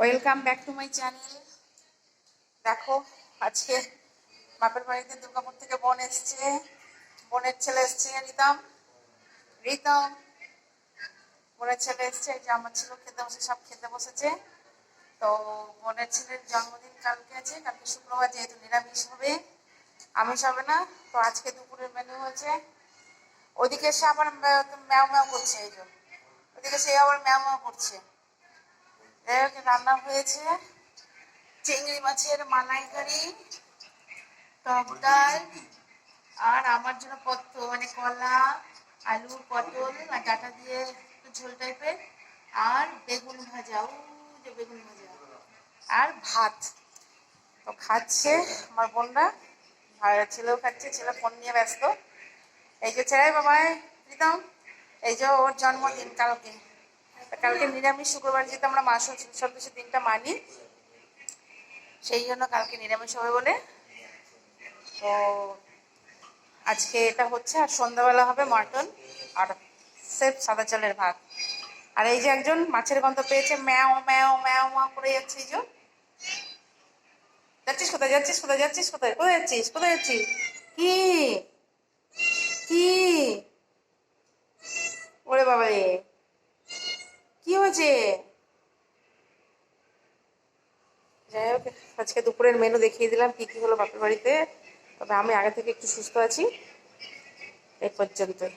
Welcome back to my channel দেখো, আজকে বাপের বাড়িতে দুর্গাপুর থেকে বোন এসছে। বোনের ছেলে এসছে রিতম রিতম বোনের ছেলে এসছে যে আমার ছিল খেতে বসে, সব খেতে বসেছে। তো বোনের ছেলের জন্মদিন কালকে আছে, কালকে শুক্রবার যেহেতু নিরামিষ হবে, আমিষ হবে না, তো আজকে দুপুরের মেনু হয়েছে ওদিকে সে আবার ম্যাও ম্যাও করছে, এই যে। ওদিকে সে আবার ম্যাও ম্যাও করছে। রান্না হয়েছে। চিংড়ি মাছের মালাইকারি, টক ডাল, আর আমার জন্য পত্র মানে কলা, আলু, পটল, আর ডাটা দিয়ে একটু ঝোল টাইপের, আর বেগুন ভাজা ও যে বেগুন ভাজা, আর ভাত। তো খাচ্ছে আমার বোনরা, আর ছেলেও খাচ্ছে, ছেলে ফোন নিয়ে ব্যস্ত। এই যে ছেলে বাবাই প্রীতম, এই যে ওর জন্মদিন, কালকে। কালকে নিরামিষ শুক্রবার যেহেতু আমরা মাস সদস্য দিনটা মানি, সেই জন্য কালকে নিরামিষ হবে বলে। তো আজকে এটা হচ্ছে আর সন্ধ্যাবেলা হবে মটন আর সেফ সাদা চালের ভাত। আর এই যে একজন মাছের গন্ধ পেয়েছে, ম্যাও ম্যাও ম্যাও ম্যাও করে যাচ্ছে এই যে। যাচ্ছিস কোথায়? যাচ্ছিস কোথায়? যাচ্ছিস কোথায়? কোথায় যাচ্ছিস? কোথায় যাচ্ছিস? কি? কি? ওরে বাবা রে হয়েছে যাই হোক, আজকে দুপুরের মেনু দেখিয়ে দিলাম কি কি হলো বাপের বাড়িতে। তবে আমি আগে থেকে একটু সুস্থ আছি। এই পর্যন্তই।